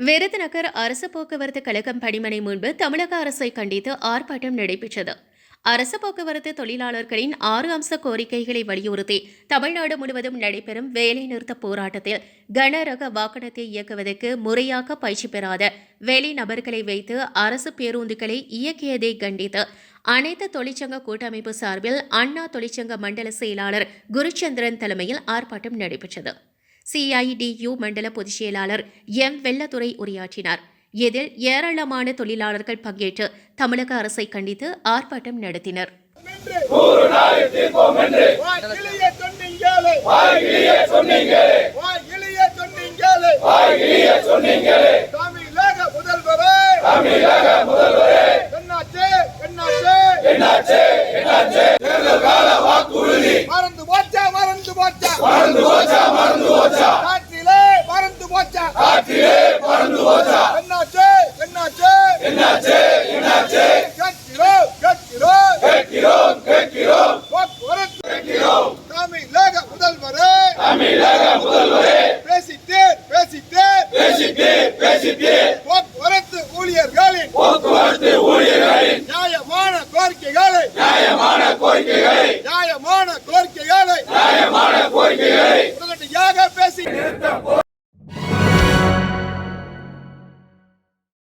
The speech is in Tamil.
விருதுநகர் அரசு போக்குவரத்து கழகம் பணிமனை முன்பு தமிழக அரசை கண்டித்து ஆர்ப்பாட்டம் நடைபெற்றது. அரசு போக்குவரத்து தொழிலாளர்களின் ஆறு அம்ச கோரிக்கைகளை வலியுறுத்தி தமிழ்நாடு முழுவதும் நடைபெறும் வேலைநிறுத்த போராட்டத்தில் கனரக வாகனத்தை இயக்குவதற்கு முறையாக பயிற்சி பெறாத வேலை நபர்களை வைத்து அரசு பேருந்துகளை இயக்கியதை கண்டித்து அனைத்து தொழிற்சங்க கூட்டமைப்பு சார்பில் அண்ணா தொழிற்சங்க மண்டல செயலாளர் குருச்சந்திரன் தலைமையில் ஆர்ப்பாட்டம் நடைபெற்றது. சிஐடியு மண்டல பொதுச் செயலாளர் எம். வெள்ளத்துறை உரையாற்றினார். இதில் ஏராளமான தொழிலாளர்கள் பங்கேற்று தமிழக அரசை கண்டித்து ஆர்ப்பாட்டம் நடத்தினர். மறந்து முதல்வரே. தமிழக முதல்வரே பேசிட்டேன் பேசிட்டேன். பேசிட்டேன் பேசிட்டேன் போக்குவரத்து ஊழியர்களின் போக்குவரத்து ஊழியர்களின் நியாயமான கோரிக்கைகளை நியாயமான கோரிக்கைகளை நியாயமான கோரிக்கைகளை நியாயமான கோரிக்கைகளை உடனடியாக பேசி நிறுத்தம்